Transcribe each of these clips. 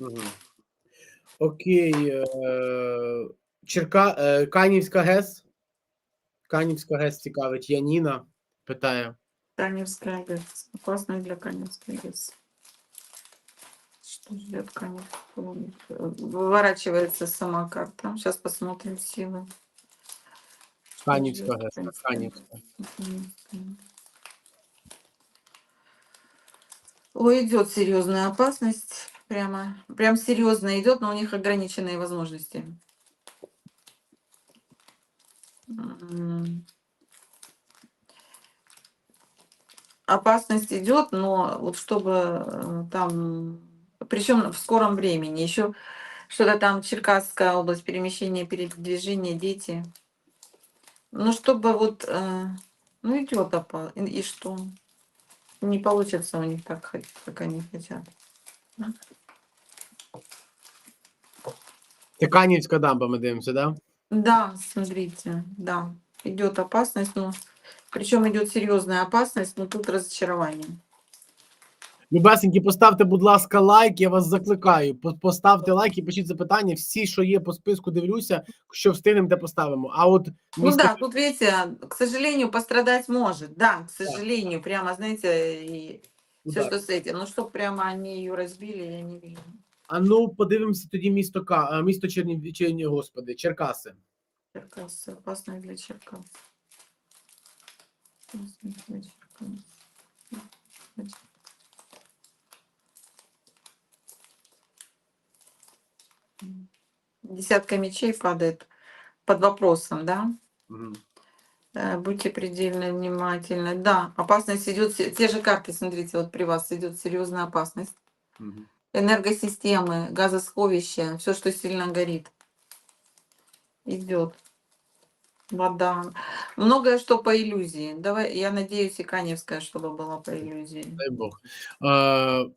Угу. Окей. Е, Черка, е, Канівська ГЕС. Канівська ГЕС цікавить. Яніна питає. Каневская ГЭС. Опасная для Каневской ГЭС. Что ждет Каневскую? Выворачивается сама карта. Сейчас посмотрим силы. Что Канівська ждет ГЕС. Каневская Канівська. Каневская. Ой, идет серьезная опасность. Прямо, прям серьезно идет, но у них ограниченные возможности. Опасность идет, но вот чтобы э, там, причем в скором времени, еще что-то там Черкасская область, перемещение, передвижение, дети. Ну, чтобы вот, э, ну, идет опа, и, что? Не получится у них так, как они хотят. Це Канівська дамба, ми дивимося, да? Да, смотрите, да, идет опасность, но причем идет серьезная опасность, но тут разочарование. Любесенькі, поставте, будь ласка, лайк. Я вас закликаю. По- Поставте лайк і пишіть запитання. Всі, що є по списку, дивлюся, що встигнемо, те поставимо. А от Ну місто да, тут видите, к сожалению, пострадать может, да, к сожалению, прямо, знаете, и все, що з цим. Ну, щоб прямо вони її розбили, я не вірю. А ну, подивимося тоді місто Ка, місто Черні, Черні господи, Черкаси. Черкаси, опасно для Черкас. Для Черкас. Десятка мечей падает под вопросом, да? Угу. Будьте предельно внимательны. Да, опасность идет, те же карты, смотрите, вот при вас идет серьезная опасность. Мгм. Энергосистемы, газосховища, все, что сильно горит. Идет. Вода. Многое, что по иллюзии. Давай, я надеюсь, и Каневская, чтобы была по иллюзии. Дай Бог. Е,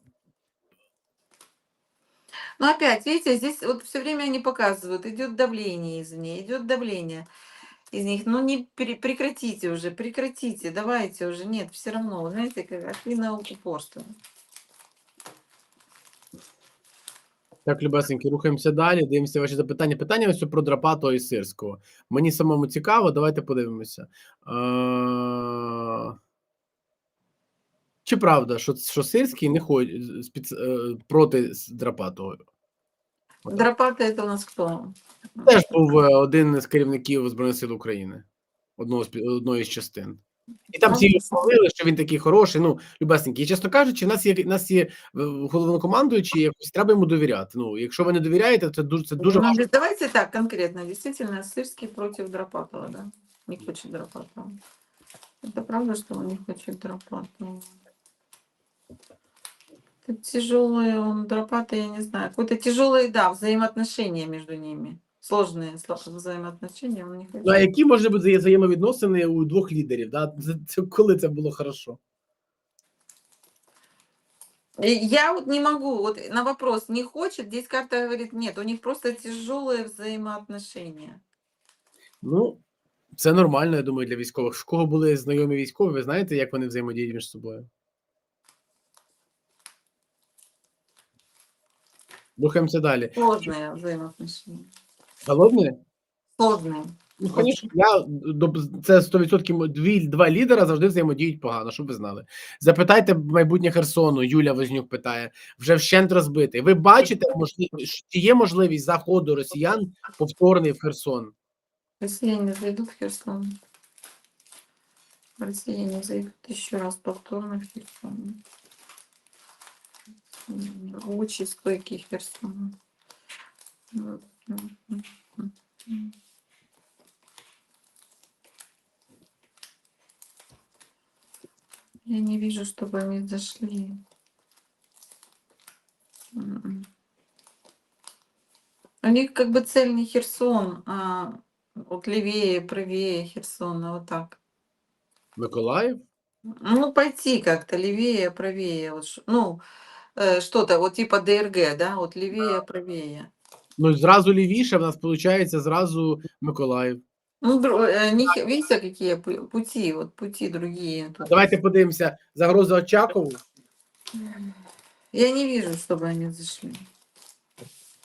Но опять, видите, здесь вот все время они показывают, идет давление извне, идет давление из них. Ну не прекратите уже, прекратите, давайте уже. Нет, все равно, знаете, как активное упорство. Так, любесенькі, рухаємося далі. Дивимося ваші запитання. Питання ось про Драпатого і Сирського. Мені самому цікаво, давайте подивимося. Е, Чи правда, що, що Сирський не ходить е, проти Драпатого? Отак. Драпата это у нас кто? Теж був е, один з керівників Збройних сил України, одного з пі- одної з частин. І там всі його хвалили, що він такий хороший. Ну, любесенький. І чесно кажучи, в нас є в нас є е, головнокомандуючий, якось треба йому довіряти. Ну, якщо ви не довіряєте, це дуже це дуже Ну, важко. Давайте так конкретно. Действительно, Сырский против Драпатова, да? Не хочет Драпатова. Это правда, что он не хочет Драпатова? Это тяжелые, он Драпата, я не знаю. Какое-то тяжелые, да, взаимоотношения между ними. Сложные сло- взаимоотношения он не хочет. Ну, а які може бути взає- взаємовідносини у двох лідерів? Да? Це, це коли це було хорошо? И Я вот не могу, вот на вопрос не хочет, здесь карта говорит нет, у них просто тяжелые взаимоотношения. Ну, це нормально, я думаю, для військових. В кого були знайомі військові, ви знаєте, як вони взаємодіють між собою? Рухаємося далі. Сложные взаимоотношения. Головне, Сложные. Ну, звісно, я це 100% дві два лідера завжди взаємодіють погано, щоб ви знали. Запитайте майбутнє Херсону, Юля Вознюк питає, вже вщент розбитий. Ви бачите, можливо, чи є можливість заходу росіян повторний в Херсон? Россияне зайдут в Херсон. Россияне зайдут еще раз повторно в Херсон. Очень стойкий Херсон. Я не вижу, чтобы они зашли. М-м. У них как бы цель не Херсон, а вот левее, правее Херсона, вот так. Миколаїв? Ну, пойти как-то левее, правее. Вот, ну, что-то вот типа ДРГ, да, вот левее, правее. Ну зразу лівіше, в нас виходить зразу Миколаїв. Ну, э, видите, какие пу- пути, вот пути другие. тут. Давайте подивимося загроза Очакову. Я не вижу, чтобы они зашли.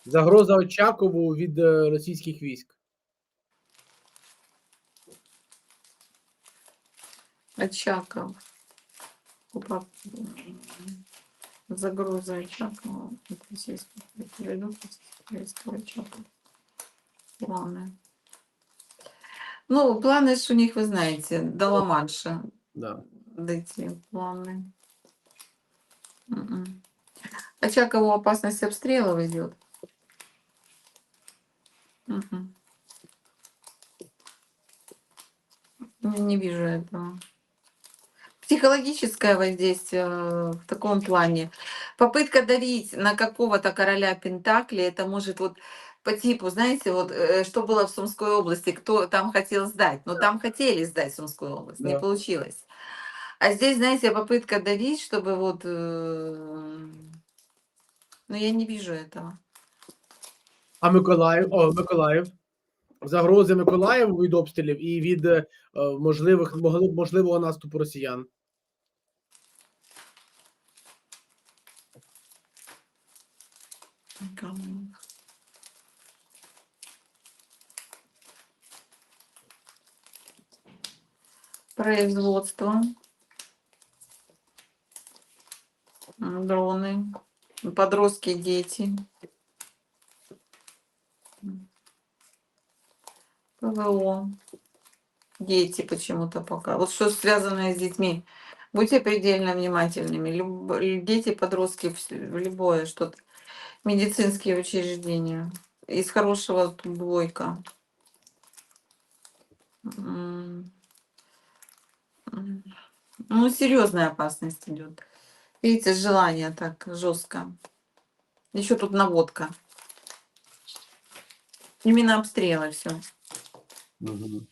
Загроза Очакову від е, російських військ. Очаков. Очакова. от российских ведут российского Очакова. Планы. Ну, планы ж у них, вы знаете, до Ла-Манша Да. дойти планы. Мгм. Очакову опасность обстрелов идет. Не, не вижу этого. Психологическое воздействие э, в таком плане. Попытка давить на какого-то короля Пентакли, это может вот по типу, знаете, вот э, что было в Сумской области, кто там хотел сдать. Но там хотели сдать Сумскую область, не Да. получилось. А здесь, знаете, попытка давить, чтобы вот... э, Ну, я не вижу этого. А Миколаїв, о, Миколаїв. Загрози Миколаєву від обстрілів і від е, можливих могли- можливого наступу росіян. Никому. Производство. Дроны. Подростки, дети. ПВО. Дети почему-то пока. Вот что связанное с детьми. Будьте предельно внимательными. Люб- Дети, подростки, любое что-то. Медицинские учреждения. Из хорошего тут двойка. Ну, серьезная опасность идет. Видите, желание так жестко. Еще тут наводка. Именно обстрелы все. Угу.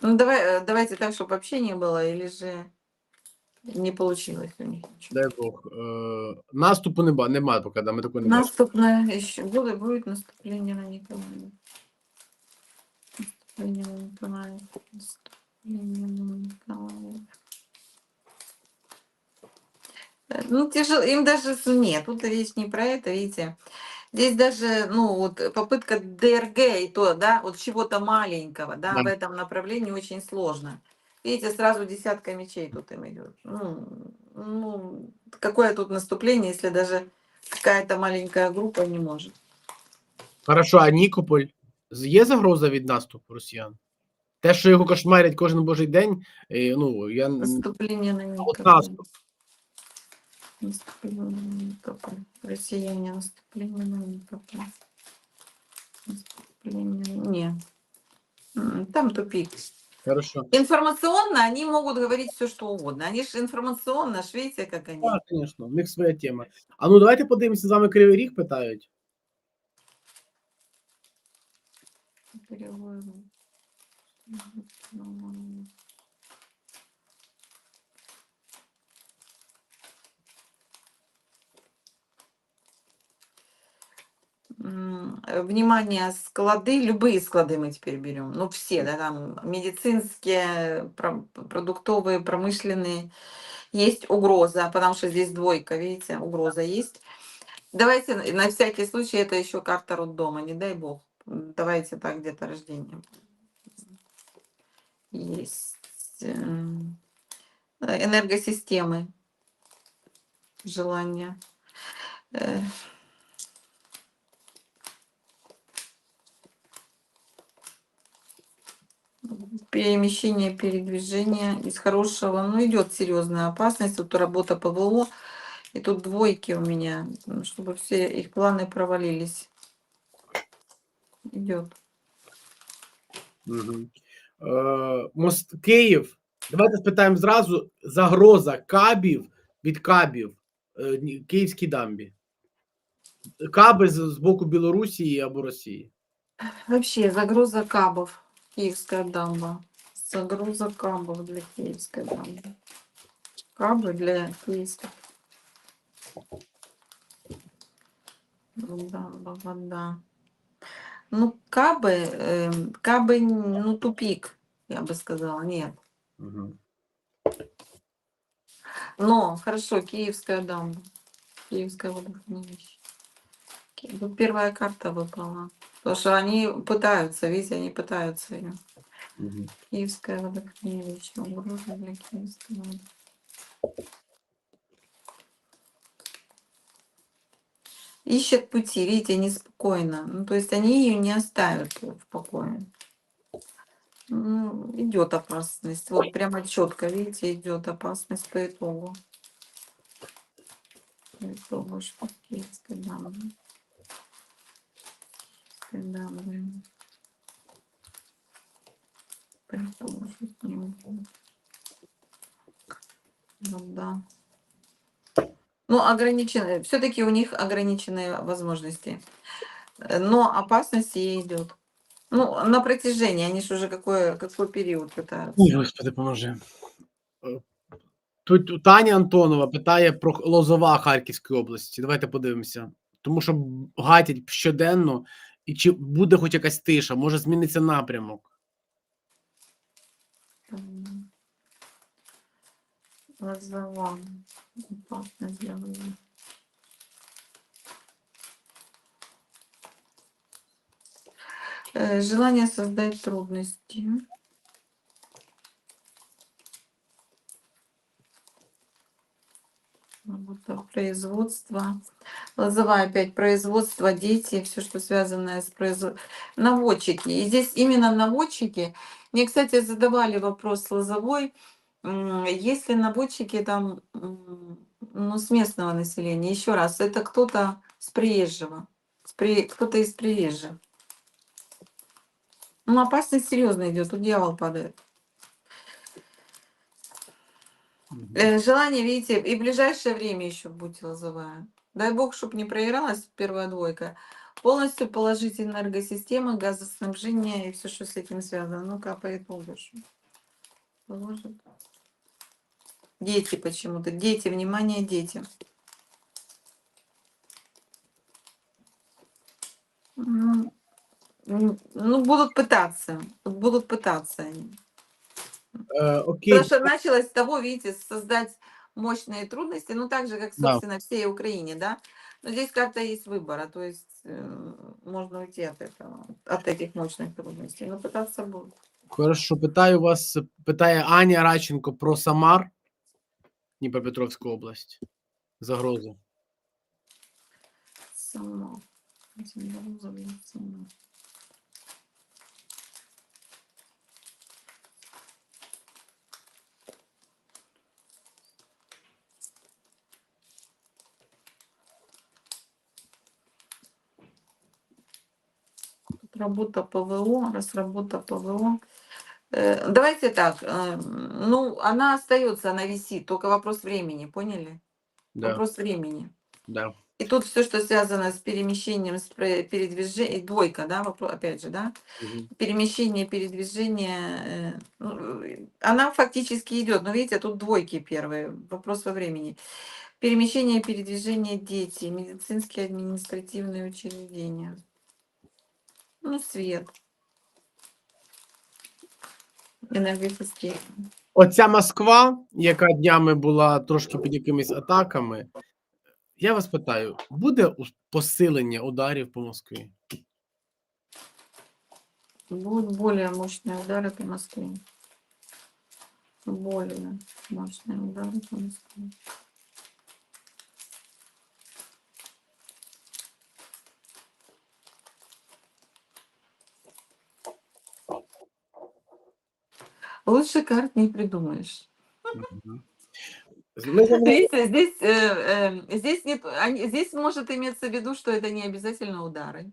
Ну, давай, э, давайте так, чтобы вообще не было, или же не получилось у них. Дай Бог. Е, наступу нема, нема поки, да, ми такої не бачимо. Наступное еще будет, будет наступление на Николаев. Наступление на Николаев. Наступление на Николаев. Э, Ну, тяжело, им даже нет, тут речь не про это, видите. Здесь даже, ну, вот попытка ДРГ и то, да, вот чего-то маленького, да, Да. в этом направлении очень сложно. Видите, сразу десятка мечей тут им идет. Ну, ну, какое тут наступление, если даже какая-то маленькая группа не может. Хорошо, а Нікополь? Є загроза від наступу росіян? Те, що його кошмарять кожен божий день, е, ну, я Наступление на от Никополь. наступ. Наступление на Никополь. Россияне, наступление на Никополь. Наступление... Не. М, Там тупик. Хорошо. Информационно они могут говорить все, что угодно. Они же информационно, ж как они. Так, звісно, в них своя тема. А ну давайте подивимося з вами Кривий Ріг питають. Переводим. Внимание, склады, любые склады мы теперь берем, ну все, да, там медицинские, про- продуктовые, промышленные, есть угроза, потому что здесь двойка, видите, угроза есть. Давайте на всякий случай, это еще карта роддома, не дай бог. Давайте так, где-то рождение. Есть эм, э, энергосистемы, желание. Э, перемещение, передвижение из хорошего. Ну, идет серьезная опасность. Тут работа ПВО. И тут двойки у меня, м, чтобы все их планы провалились. Идет. Угу. Е, мост Київ. Давайте спитаємо зразу загроза кабів від кабів е, ні- Київській дамбі. Каби з, з боку Білорусі або Росії. Вообще, загруза кабов. Киевская дамба. Загруза кабов для Киевской дамбы. Кабы для Киевской. Дамба, вода. Ну, кабы, эм, кабы, ну, тупик, я бы сказала, нет. Угу. Но, хорошо, Киевская дамба. Киевское водохранилище. Первая карта выпала. Потому что они пытаются, видите, они пытаются ее. Мгм. Киевская водохранилище, угроза для Киевской воды. Ищет пути, видите, неспокойно. Ну, то есть они ее не оставят в покое. Ну, идет опасность. Вот прямо четко, видите, идет опасность по итогу. По итогу, что киевской дамы. Киевской дамы. По итогу, что с ним будет. Ну да. Ну, ограниченные, все-таки у них ограниченные возможности. Э, Но опасность ей идет. Ну, на протяжении, они же уже какой, какой период пытаются. Ой, Господи, поможи. Е, Тут Таня Антонова питає про Лозова Харківської області. Давайте подивимося. Тому що гатять щоденно, і чи буде хоч якась тиша, може зміниться напрямок. Э, Желание создать трудности. Производство. Лозовая опять производство, дети, все, что связанное с производством. Наводчики. И здесь именно наводчики. Мне, кстати, задавали вопрос Лозовой. м, Если наводчики там, ну, с местного населения, еще раз, это кто-то с приезжего, с при- кто-то из приезжих. Ну, опасность серьезно идет, тут дьявол падает. Мгм. Э, Желание, видите, и в ближайшее время еще будьте лозовая. Дай бог, чтобы не проигралась первая двойка. Полностью положить энергосистема, газоснабжение и все, что с этим связано. Ну, капает полдушу. Положит. Дети почему-то. Дети, внимание, дети. Ну, ну, будут пытаться. Будут пытаться они. Е, окей, Потому что началось с того, видите, создать мощные трудности, ну так же, как, Да. собственно, всей Украине, да. Но здесь как-то есть выбора, то есть э, можно уйти от этого, от этих мощных трудностей, но пытаться будут. хорошо. Питаю вас, питає Аня Радченко про Самар, Дніпропетровську область. Загрозу. Сама. Загруза, сама. Тут Работа ПВО, раз работа ПВО. Э, Давайте так, э, ну, она остается, она висит, только вопрос времени, поняли? Да, Вопрос времени. да. И тут все, что связано с перемещением, с передвижением, двойка, да, вопрос, опять же, да, Мгм. перемещение, передвижение, э, ну, она фактически идет, но видите, тут двойки первые, вопрос во времени. Перемещение, передвижение, дети, медицинские, административные учреждения. Ну, свет. Энергосистема. Оця Москва, яка днями була трошки під якимись атаками. Я вас питаю, буде у- посилення ударів по Москві? Будут более мощные удары по Москве. Более мощные удары по Москве. Лучше карт не придумаешь. Мгм. Ми з вами- Видите, здесь, э, э, здесь, нет, они- здесь может иметься в виду, что это не обязательно удары.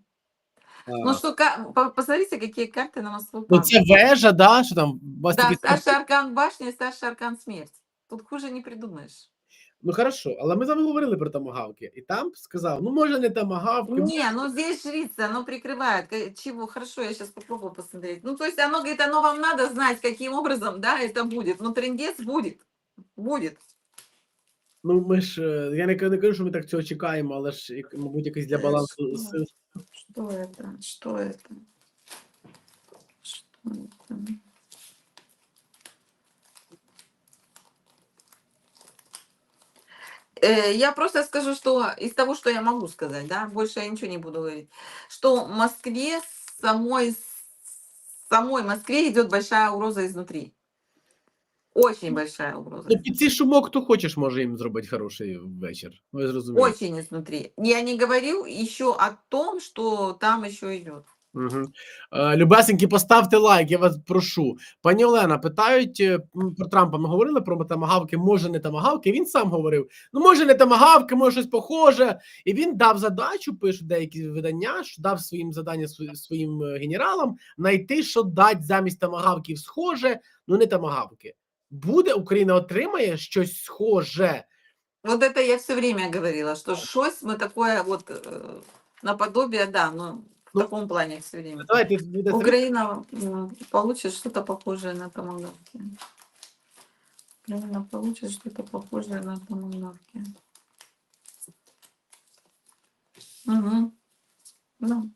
Ну А, что, ка- по- посмотрите, какие карты на Москву Ну, це вежа, да, що там Да, старший аркан башни, старший аркан смерть. Тут хуже не придумаешь. Ну хорошо, але ми з вами говорили про тамагавки, і там сказав: ну може не тамагавки, Не, ну здесь жрица, оно прикрывает. Ка- Чего? Хорошо, я сейчас попробую посмотреть. Ну, то есть оно говорит, оно вам надо знать, каким образом, да, это будет. Ну, трендец будет. Будет. ну ми ж е, я не, ка- не кажу, що ми так цього чекаємо, але ж як- мабуть, якийсь для Е, балансу що? сил. Что это? Что это? Что это? Я просто скажу, что из того, что я могу сказать, да, больше я ничего не буду говорить, что в Москве самой, самой Москве идет большая угроза изнутри. Очень большая угроза. Ну, під цей шумок, хто хочеш, може їм зробити хороший вечір. Ви зрозумієте. Очень изнутри. Я не говорю еще о том, что там еще идет. Угу. Е, Любесенькі, поставте лайк, я вас прошу. Пані Олена, питають е, м, про Трампа. Ми говорили про тамагавки, може не тамагавки. Він сам говорив: ну, може, не тамагавки, може щось похоже. І він дав задачу, пишуть деякі видання, що дав своїм задання св- своїм е, генералам знайти, що дать замість тамагавків схоже, ну не тамагавки. Буде Україна отримає щось схоже. Вот это я все время говорила, что щось мы такое вот э, наподобие, да, ну, в Ну, таком плане все время. Давайте буде Украина м, получит что-то похожее на томогавки. Украина получит что-то похожее на томогавки. Угу. Ну.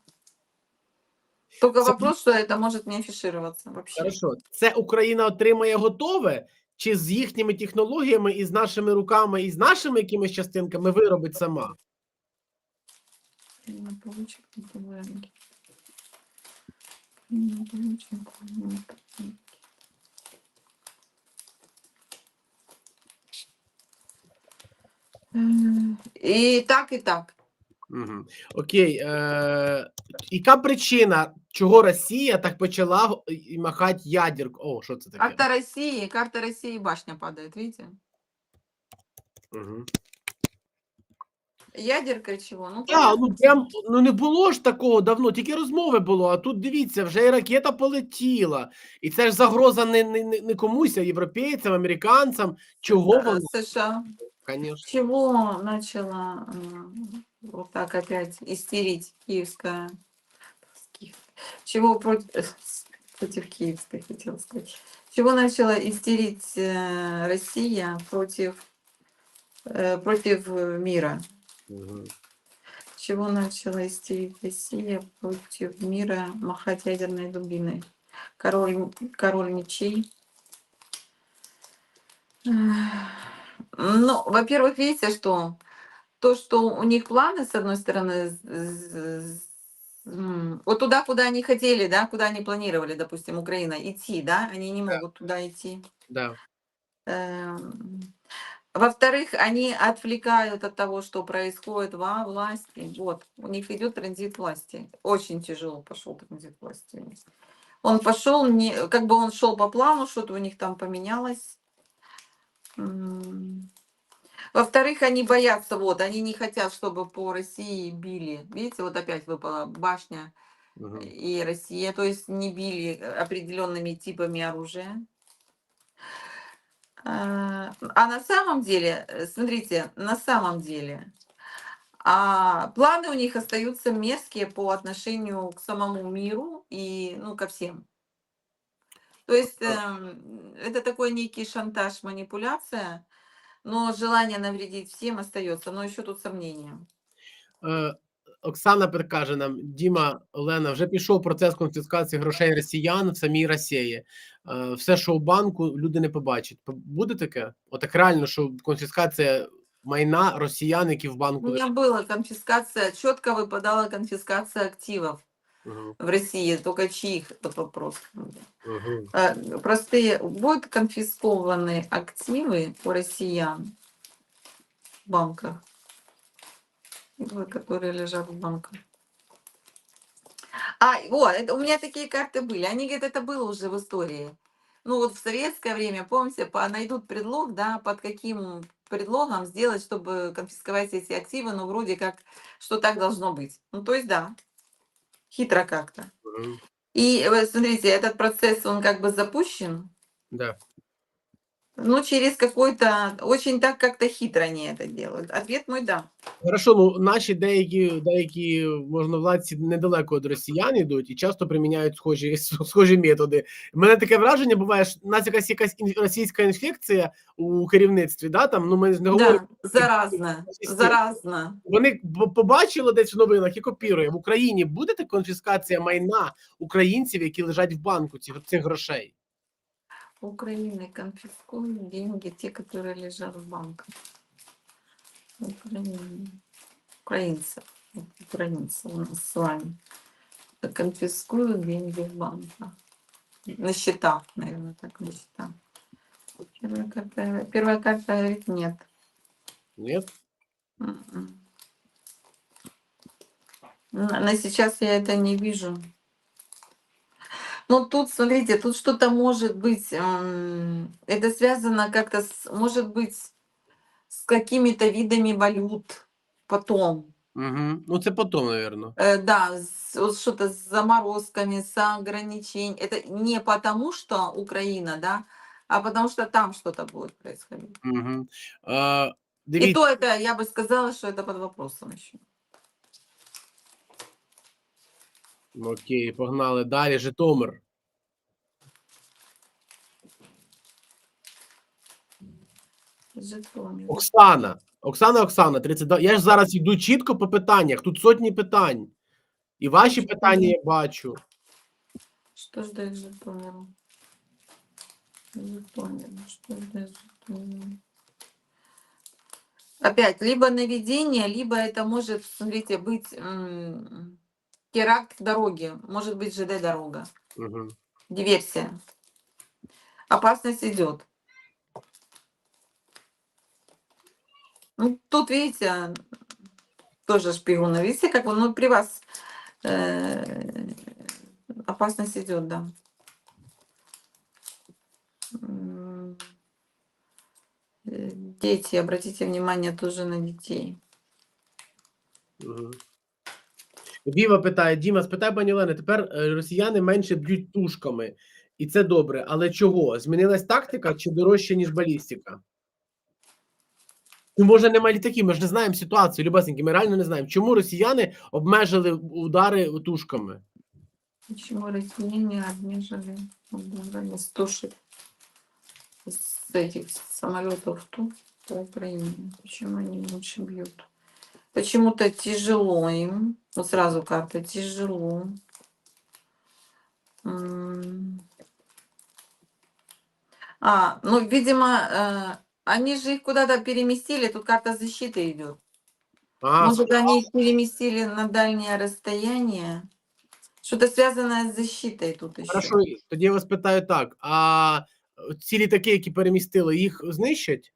Только Це- вопрос, что это может не афишироваться вообще. Хорошо, це Україна отримає готове, чи з їхніми технологіями і з нашими руками, і з нашими якимись частинками виробить сама? Украина получит томогавки. Украина получит томогавки. М, И так, и так. Угу. Окей. Е- яка причина, чого Росія так почала і махати ядерку? О, що це таке? Карта России, карта России, башня падает, видите? Угу Ядерка чего? Ну, Так, ну понятно. прям ну не було ж такого давно, тільки розмови було. А тут дивіться, вже і ракета полетіла. І це ж загроза не, не, не не комусь, а європейцям, американцам. Чого Э, воно? США. Звісно. Чего начала м, вот так опять истерить киевская? Киев. Чего против, против киевской, хотела сказать. Чего начала истерить э, Россия против, э, против э, мира? Угу. Чего начала истерить Россия против мира махать ядерной дубиной? Король, король мечей. Ну, во-первых, видите, что то, что у них планы, с одной стороны, вот туда, куда они хотели, да, куда они планировали, допустим, Украина, идти, да, они не Да. могут туда идти. Да. Эм, Во-вторых, они отвлекают от того, что происходит во власти. Вот, у них идет транзит власти. Очень тяжело пошел транзит власти. Он пошел, не, как бы он шел по плану, что-то у них там поменялось. Во-вторых, они боятся, вот, они не хотят, чтобы по России били. Видите, вот опять выпала башня Угу. и Россия, то есть не били определенными типами оружия. А а на самом деле, э, смотрите, на самом деле, а, планы у них остаются мерзкие по отношению к самому миру и, ну, ко всем. То есть эм, это такой некий шантаж, манипуляция, но желание навредить всем остается. Но еще тут сомнения. Е, Оксана пер- каже нам: Діма, Олена, вже пішов процес конфіскації грошей росіян в самій Росії. Е, Все, що у банку, люди не побачать. П- Буде таке? Отак реально, що конфіскація майна росіян, які в У банку. меня была конфискация, четко выпадала конфискация активов Угу, в России, только чьих, это вопрос. угу. Э, Простые, будут конфискованы активы у россиян в банках, Активы, Которые лежат в банках. А, вот, это, у меня такие карты были. Они говорят, это было уже в истории. Ну вот в советское время, помните, по, найдут предлог, да, под каким предлогом сделать, чтобы конфисковать эти активы, ну вроде как, что так должно быть. Ну то есть да, хитро как-то. И э, смотрите, этот процесс, он как бы запущен, Да. Ну через какой-то, очень так как-то хитро они это делают. Ответ мой да. Хорошо, ну наші деякі деякі можновладці недалеко від росіян йдуть і часто приміняють схожі схожі методи. У мене таке враження буває, що у нас якась якась російська інфекція у керівництві. Да, там ну ми не говоримо. Да, заразно, Система. заразно. Вони побачили десь в новинах і копірує в Україні. Буде конфіскація майна українців, які лежать в банку цих цих грошей. Украины конфискуют деньги, те, которые лежат в банках. Украин- Украинцев. Украинцев у нас с вами. Конфискуют деньги в банках. На счетах, наверное, так на счетах. Первая карта, первая карта говорит нет. Ні? М-м. На сейчас я это не вижу. Ну, тут, смотрите, тут что-то может быть, м, это связано как-то, с, может быть, с какими-то видами валют потом. Угу. Ну, це потім, напевно. Э, да, вот что-то с заморозками, с ограничениями. Это не потому, что Украина, да, а потому что там что-то будет происходить. Угу. А, И то это, я бы сказала, что это под вопросом еще. Окей, погнали далі. Житомир. Житомир. Оксана. Оксана, Оксана, 32. Я ж зараз йду чітко по питаннях. Тут сотні питань. І ваші питання я бачу. Что ждать Житомиру? Житомир, что ждать Житомиру? Опять, либо наведение, либо это может, смотрите, быть теракт дороги, может быть ЖД дорога, Угу. диверсия. Опасность идет. Ну, тут, видите, тоже шпионы. Видите, как он, ну, при вас э, опасность идет, да. Э, Дети, обратите внимание тоже на детей. Угу. Віва питає: Діма, спитай пані Олени, тепер е, росіяни менше б'ють тушками, і це добре. Але чого? Змінилась тактика чи дорожче, ніж балістика? Ну, може, немає літаків, ми ж не знаємо ситуацію, любесеньки, ми реально не знаємо. Чому росіяни обмежили удари тушками? Почему россияне обмежили ударами с тушек с этих самолетов тут по Украине? Почему они лучше бьют? Почему-то тяжело им. Вот сразу карта тяжело. М. А, ну, видимо, э, они же их куда-то переместили. Тут карта защиты идет. А, Может, они их переместили на дальнее расстояние? Что-то связанное с защитой тут еще. хорошо, тоді я вас питаю так: а ці літаки, які перемістили, їх знищать?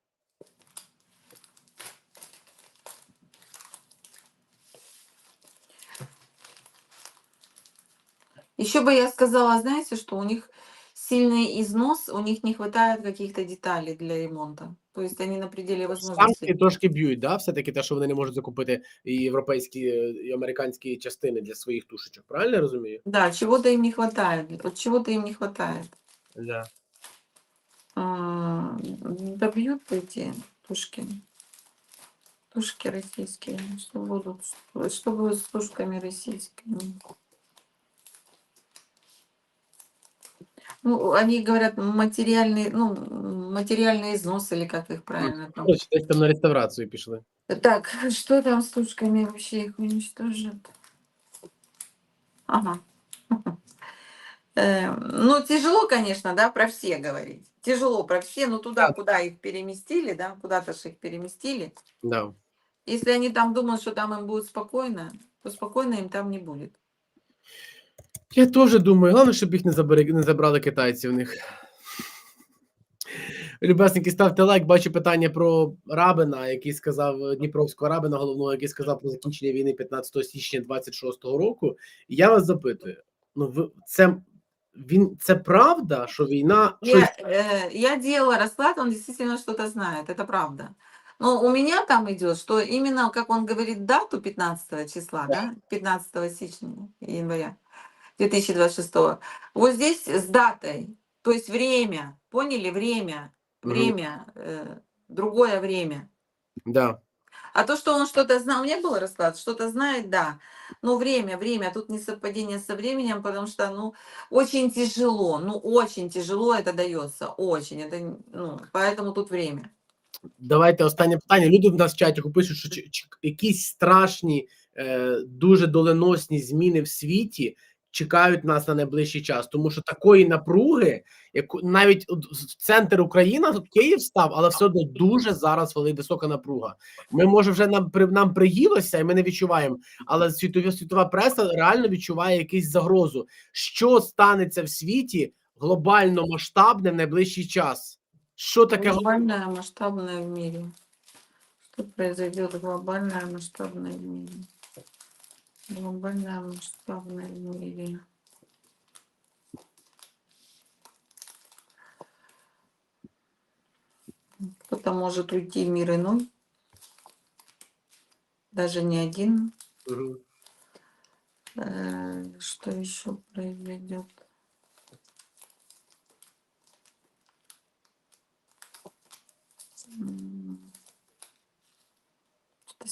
Еще бы я сказала, знаете, что у них сильный износ, у них не хватает каких-то деталей для ремонта. То есть они на пределе Санкції возможностей. трошки б'ють, да? все-таки те, що вони не можуть закупити і європейські е, і американські частини для своїх тушечок. Правильно я розумію? Да, чего-то им не хватает. Вот чего-то им не хватает. Да. А, Добьют эти тушки. Тушки российские. Что будут? Что будет с тушками российскими? Ну, они говорят, материальный, ну, материальный износ, или как их правильно там. Ось Десь там на реставрацію пішли. Так, что там с тушками вообще их уничтожат? Ага. Э, Ну, тяжело, конечно, да, про все говорить. Тяжело про все, но туда, Да. куда их переместили, да, куда-то же их переместили. Да. Если они там думают, что там им будет спокойно, то спокойно им там не будет. Я теж думаю, головне, щоб їх не забрали, не забрали китайці в них. Любесники, ставте лайк. Бачу питання про Рабина, який сказав е, Дніпровського Рабина, головного, який сказав про закінчення війни 15 січня 26-го року. І я вас запитую: ну ви це він це правда, що війна щось Я, э, я делала расклад, он действительно что-то знает, это правда. Но у меня там идет, что именно, как он говорит, дату 15 числа, да, 15 сечня, января 2026, вот здесь с датой, то есть время, поняли, время, Мгм. время, э, другое время. да. А то, что он что-то знал, у меня был расклад, что-то знает, да. Но время, время, тут не совпадение со временем, потому что, ну, очень тяжело, ну, очень тяжело это дается, очень, это, ну, поэтому тут время. Давайте останнє питання. Люди в нас в чаті пишуть, що чи, чи якісь страшні, е, дуже доленосні зміни в світі, чекають нас на найближчий час, тому що такої напруги, яку навіть в центр України, тут Київ став, але все одно дуже зараз висока напруга. Ми може вже нам при нам приїлося, і ми не відчуваємо, але світова світова преса реально відчуває якусь загрозу. Що станеться в світі глобально масштабне в найближчий час? Що таке Глобальное, масштабное в мире. Что произойдет глобальное, масштабное в мире? Глобальное, масштабное в мире. Кто-то может уйти мир иной. Даже не один. Э, Что еще произойдет? М.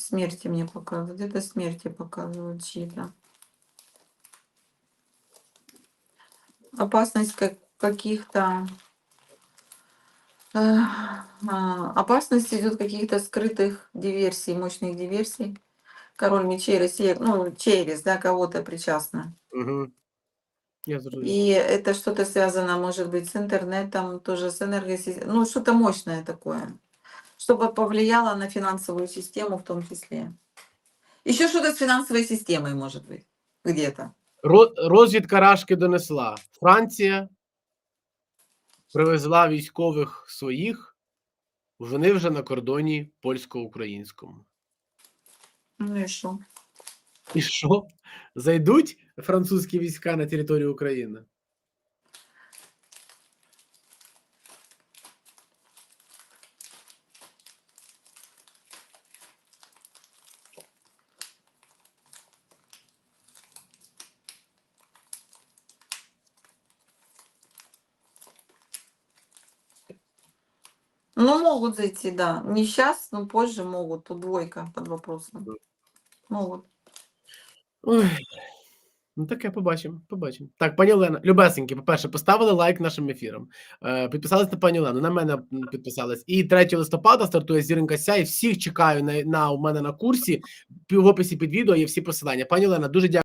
Смерти мне показывают. Где-то смерти показывают чьи-то. Опасность как- каких-то... э, а, Опасность идет каких-то скрытых диверсий, мощных диверсий. Король мечей Россия, ну, через, да, кого-то причастно. Зрозумів. И это что-то связано, может быть, с интернетом, тоже с энергосистемой, ну, что-то мощное такое, чтобы повлияло на финансовую систему в том числе. Еще что-то с финансовой системой, может быть, где-то. Розвідка Рашки донесла. Франція привезла військових своїх, вони вже на кордоні польсько-українському. Ну и что? І що? Зайдуть французькі війська на територію України? Ну, могут зайти, да. Не сейчас, но позже могут. Тут двойка под вопросом. Могут. Ой. Ну, таке побачимо, побачимо. Так, пані Олена, любесеньки, по-перше, поставили лайк нашим ефірам. Е, підписались на пані Олену, на мене підписались. І 3 листопада стартує зіринка Сяй. Всіх чекаю на, на у мене на курсі. В описі під відео є всі посилання. Пані Олена, дуже дякую.